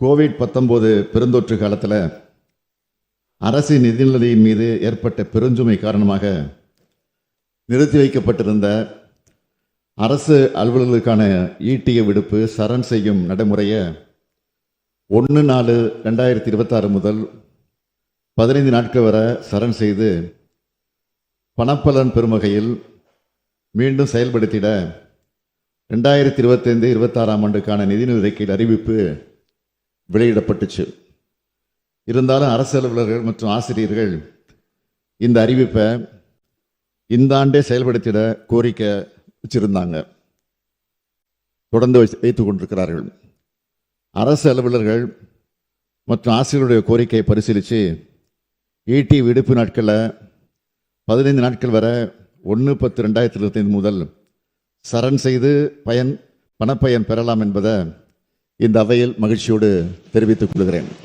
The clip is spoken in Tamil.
கோவிட் பத்தொம்போது பெருந்தொற்று காலத்தில் அரசு நிதிநிலையின் மீது ஏற்பட்ட பெருஞ்சுமை காரணமாக நிறுத்தி வைக்கப்பட்டிருந்த அரசு அலுவலர்களுக்கான ஈட்டிய விடுப்பு சரண் செய்யும் நடைமுறையை ஒன்று நாலு ரெண்டாயிரத்தி இருபத்தாறு முதல் பதினைந்து நாட்கள் வரை சரண் செய்து பணப்பலன் பெறும் வகையில் மீண்டும் செயல்படுத்திட ரெண்டாயிரத்தி இருபத்தைந்து இருபத்தாறாம் ஆண்டுக்கான நிதிநிலை ஒதுக்கீடு அறிவிப்பு வெளியிடப்பட்டுச்சு. இருந்தாலும் அரசு அலுவலர்கள் மற்றும் ஆசிரியர்கள் இந்த அறிவிப்பை இந்த ஆண்டே செயல்படுத்திட கோரிக்கை வச்சிருந்தாங்க. தொடர்ந்து வைத்து கொண்டிருக்கிறார்கள். அரசு அலுவலர்கள் மற்றும் ஆசிரியருடைய கோரிக்கையை பரிசீலித்து ஈட்டி விடுப்பு நாட்களில் பதினைந்து நாட்கள் வரை ஒன்று பத்து ரெண்டாயிரத்தி இருபத்தைந்து முதல் சரண் செய்து பயன் பணப்பயன் பெறலாம் என்பதை இந்த அவையில் மகிழ்ச்சியோடு தெரிவித்துக் கொள்கிறேன்.